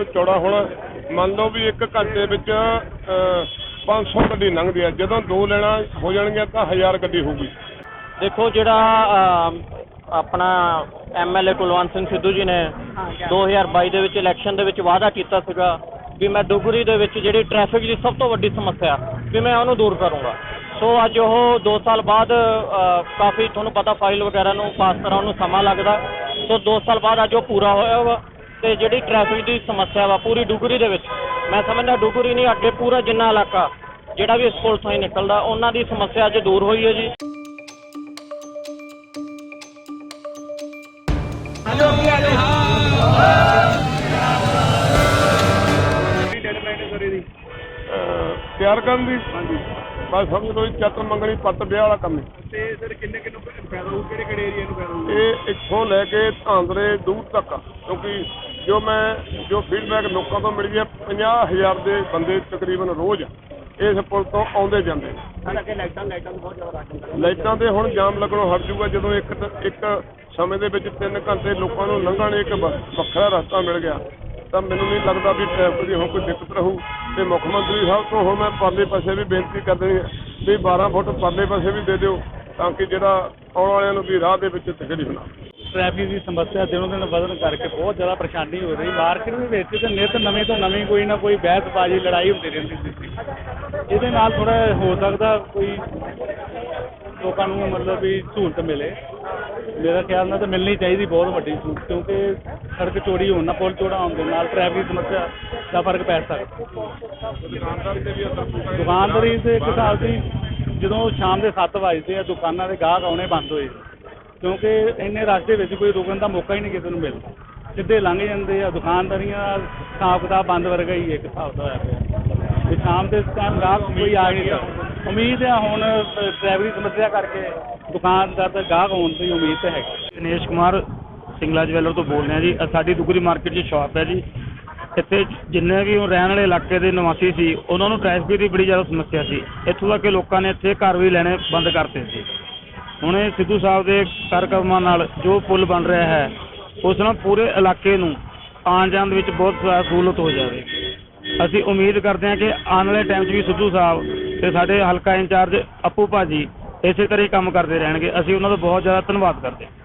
ਤੋਂ ਚੌੜਾ ਹੋਣਾ ਮੰਨ ਲਓ ਵੀ ਇੱਕ ਘੰਟੇ ਵਿੱਚ ਅਹ, 500 ਗੱਡੀ ਲੰਘਦੀ ਹੈ ਜਦੋਂ ਦੋ ਲੈਣਾ ਹੋ ਜਾਣਗੀਆਂ ਤਾਂ 1000 ਗੱਡੀ ਹੋਊਗੀ। ਦੇਖੋ ਜਿਹੜਾ ਆਪਣਾ ਐਮਐਲਏ ਕੁਲਵੰਤ ਸਿੰਘ ਸਿੱਧੂ ਜੀ ਨੇ 2022 ਦੇ ਵਿੱਚ ਇਲੈਕਸ਼ਨ ਦੇ ਵਿੱਚ ਵਾਅਦਾ ਕੀਤਾ ਸੀਗਾ ਵੀ ਮੈਂ ਡੁਗਰੀ ਦੇ ਵਿੱਚ ਜਿਹੜੀ ਟ੍ਰੈਫਿਕ ਦੀ ਸਭ ਤੋਂ ਵੱਡੀ ਸਮੱਸਿਆ ਵੀ ਮੈਂ ਉਹਨੂੰ ਦੂਰ ਕਰੂੰਗਾ। ਸੋ ਅੱਜ ਉਹ 2 ਸਾਲ ਬਾਅਦ ਕਾਫੀ ਤੁਹਾਨੂੰ ਪਤਾ ਫਾਈਲ ਵਗੈਰਾ ਨੂੰ ਪਾਸ ਕਰਾਉਣ ਨੂੰ ਸਮਾਂ ਲੱਗਦਾ। ਸੋ 2 ਸਾਲ ਬਾਅਦ ਅੱਜ ਉਹ ਪੂਰਾ ਹੋਇਆ ਵਾ। ਤੇ ਜਿਹੜੀ ਟ੍ਰੈਫਿਕ ਦੀ ਸਮੱਸਿਆ ਵਾ ਪੂਰੀ ਡੁਗਰੀ ਦੇ ਵਿੱਚ ਮੈਂ ਸਮਝਦਾ ਡੁਗਰੀ ਨਹੀਂ ਅੱਗੇ ਪੂਰਾ ਜਿੰਨਾ ਇਲਾਕਾ ਜਿਹੜਾ ਵੀ ਇਸ ਪੁਲ ਤੋਂ ਹੀ ਨਿਕਲਦਾ ਉਹਨਾਂ ਦੀ ਸਮੱਸਿਆ ਅੱਜ ਦੂਰ ਹੋਈ ਹੈ ਜੀ। ਅਹ, ਤਿਆਰ ਕਰਨ ਦੀ? ਹਾਂਜੀ। ਬਸ ਸਮਝ ਲਓ ਜੀ ਚੱਤ ਮੰਗਣੀ ਪੱਤ ਵਿਆਹ ਵਾਲਾ ਕੰਮ ਹੈ। ਤੇ ਸਰ ਕਿੰਨੇ ਕਿੰਨੇ ਫਾਇਦਾ ਹੋਊ ਕਿਹੜੇ ਕਿਹੜੇ ਏਰੀਆ ਨੂੰ ਫਾਇਦਾ ਹੋਊ? ਇਹ ਇੱਥੋਂ ਲੈ ਕੇ ਧਾਂਦਰੇ ਦੂਰ ਤੱਕ। ਕਿਉਂਕਿ ਜੋ ਮੈਂ ਜੋ ਫੀਡਬੈਕ ਲੋਕਾਂ ਤੋਂ ਮਿਲੀ ਹੈ 50000 ਦੇ ਬੰਦੇ ਤਕਰੀਬਨ ਰੋਜ਼ ਇਸ ਪੁਲ ਤੋਂ ਆਉਂਦੇ ਜਾਂਦੇ ਨੇ। ਲਾਈਟਾਂ ਲਾਈਟਾਂ ਨੂੰ ਬਹੁਤ ਜ਼ਿਆਦਾ ਰਸ਼ ਹੁੰਦਾ ਲਾਈਟਾਂ ਤੇ ਹੁਣ ਜਾਮ ਲੱਗਣੋਂ ਹਟ ਜਾਊਗਾ ਜਦੋਂ ਇੱਕ ਇੱਕ ਸਮੇਂ ਦੇ ਵਿੱਚ 3 ਘੰਟੇ ਲੋਕਾਂ ਨੂੰ ਲੰਘਣ ਇੱਕ ਵੱਖਰਾ ਰਸਤਾ ਮਿਲ ਗਿਆ ਤਾਂ ਮੈਨੂੰ ਨਹੀਂ ਲੱਗਦਾ ਵੀ ਟ੍ਰੈਫਿਕ ਦੀ ਹੁਣ ਕੋਈ ਦਿੱਕਤ ਰਹੂ। ਤੇ ਮੁੱਖ ਮੰਤਰੀ ਸਾਹਿਬ ਤੋਂ ਹੁਣ ਮੈਂ ਪਰਲੇ ਪਾਸੇ ਵੀ ਬੇਨਤੀ ਕਰ ਦੇਣੀ ਹੈ ਵੀ 12 ਫੁੱਟ ਪਰਲੇ ਪਾਸੇ ਵੀ ਦੇ ਦਿਓ ਤਾਂ ਕਿ ਜਿਹੜਾ ਆਉਣ ਵਾਲਿਆਂ ਨੂੰ ਵੀ ਰਾਹ ਦੇ ਵਿੱਚ ਤਕਲੀਫ ਨਾ ਟ੍ਰੈਫਿਕ ਦੀ ਸਮੱਸਿਆ ਦਿਨੋਂ ਦਿਨ ਵਧਣ ਕਰਕੇ ਬਹੁਤ ਜ਼ਿਆਦਾ ਪਰੇਸ਼ਾਨੀ ਹੋ ਰਹੀ। ਮਾਰਕੀਟ ਦੇ ਵਿੱਚ ਤੇ ਨਿਤ ਨਵੇਂ ਤੋਂ ਨਵੀਂ ਕੋਈ ਨਾ ਕੋਈ ਬਹਿਸਬਾਜ਼ੀ, ਲੜਾਈ ਹੁੰਦੀ ਰਹਿੰਦੀ ਸੀ। ਇਹਦੇ ਨਾਲ ਥੋੜਾ ਹੋ ਸਕਦਾ ਕੋਈ ਲੋਕਾਂ ਨੂੰ ਮਤਲਬ ਵੀ ਸਹੂਲਤ ਮਿਲੇ। ਮੇਰਾ ਖਿਆਲ ਨਾਲ ਤਾਂ ਮਿਲਣੀ ਚਾਹੀਦੀ ਬਹੁਤ ਵੱਡੀ ਸਹੂਲਤ ਕਿਉਂਕਿ ਸੜਕ ਚੋਰੀ ਹੋਣ ਨਾਲ, ਪੁਲ ਚੌੜਾ ਹੋਣ ਦੇ ਨਾਲ ਟ੍ਰੈਫਿਕ ਸਮੱਸਿਆ ਦਾ ਫ਼ਰਕ ਪੈ ਸਕਦਾ। ਦੁਕਾਨਦਾਰ ਤੇ ਵੀ ਅਸਰ ਪਊਗਾ ਦੁਕਾਨਦਾਰੀ ਤੇ ਇੱਕ ਹਿਸਾਬ ਦੀ, ਜਦੋਂ ਸ਼ਾਮ ਦੇ 7 ਵਜੇ ਆ, ਦੁਕਾਨਾਂ ਦੇ ਗਾਹਕ ਆਉਣੇ ਬੰਦ ਹੋਏ ਕਿਉਂਕਿ ਇੰਨੇ ਰਸ਼ ਦੇ ਵਿੱਚ ਕੋਈ ਰੁਕਣ ਦਾ ਮੌਕਾ ਹੀ ਨਹੀਂ ਕਿਸੇ ਨੂੰ ਮਿਲਦਾ। ਸਿੱਧੇ ਲੰਘ ਜਾਂਦੇ ਆ, ਦੁਕਾਨਦਾਰੀਆਂ ਹਿਸਾਬ ਕਿਤਾਬ ਬੰਦ ਵਰਗਾ ਹੀ ਇੱਕ ਹਿਸਾਬ ਦਾ ਹੋਇਆ ਪਿਆ। ਤੇ ਸ਼ਾਮ ਦੇ ਟਾਈਮ ਗਾਹਕ ਕੋਈ ਆ ਨਹੀਂ ਸਕਦਾ ਉਮੀਦ ਆ ਹੁਣ ਟ੍ਰੈਫਿਕ ਦੀ ਸਮੱਸਿਆ ਕਰਕੇ ਦੁਕਾਨਦਾਰ ਤੇ ਗਾਹਕ ਆਉਣ ਦੀ ਉਮੀਦ ਤਾਂ ਹੈਗੀ। ਦਿਨੇਸ਼ ਕੁਮਾਰ, ਸਿੰਗਲਾ ਜਵੈਲਰ ਤੋਂ ਬੋਲ ਰਿਹਾ ਜੀ। ਸਾਡੀ ਦੁਗਰੀ ਮਾਰਕੀਟ 'ਚ ਸ਼ਾਪ ਹੈ ਜੀ। ਇੱਥੇ ਜਿੰਨੇ ਵੀ ਉਹ ਰਹਿਣ ਵਾਲੇ ਇਲਾਕੇ ਦੇ ਨਿਵਾਸੀ ਸੀ, ਉਹਨਾਂ ਨੂੰ ਟ੍ਰੈਫਿਕ ਦੀ ਬੜੀ ਜ਼ਿਆਦਾ ਸਮੱਸਿਆ ਸੀ। ਇੱਥੋਂ ਤੱਕ ਕਿ ਲੋਕਾਂ ਨੇ ਇੱਥੇ ਘਰ ਵੀ ਲੈਣੇ ਬੰਦ ਕਰਤੇ ਸੀ। ਹੁਣ ਇਹ ਸਿੱਧੂ ਸਾਹਿਬ ਦੇ ਕਾਰਕਰਮਾਂ ਨਾਲ ਜੋ ਪੁਲ ਬਣ ਰਿਹਾ ਹੈ, ਉਸ ਨਾਲ ਪੂਰੇ ਇਲਾਕੇ ਨੂੰ ਆਉਣ ਜਾਣ ਦੇ ਵਿੱਚ ਬਹੁਤ ਸਹੂਲਤ ਹੋ ਜਾਵੇ। ਅਸੀਂ ਉਮੀਦ ਕਰਦੇ ਹਾਂ ਕਿ ਆਉਣ ਵਾਲੇ ਟਾਈਮ 'ਚ ਵੀ ਸਿੱਧੂ ਸਾਹਿਬ ਤੇ ਸਾਡੇ ਹਲਕਾ ਇੰਚਾਰਜ ਅੱਪੂ ਭਾਜੀ ਇਸੇ ਤਰ੍ਹਾਂ ਹੀ ਕੰਮ ਕਰਦੇ ਰਹਿਣਗੇ। ਅਸੀਂ ਉਹਨਾਂ ਦਾ ਬਹੁਤ ਜ਼ਿਆਦਾ ਧੰਨਵਾਦ ਕਰਦੇ ਹਾਂ।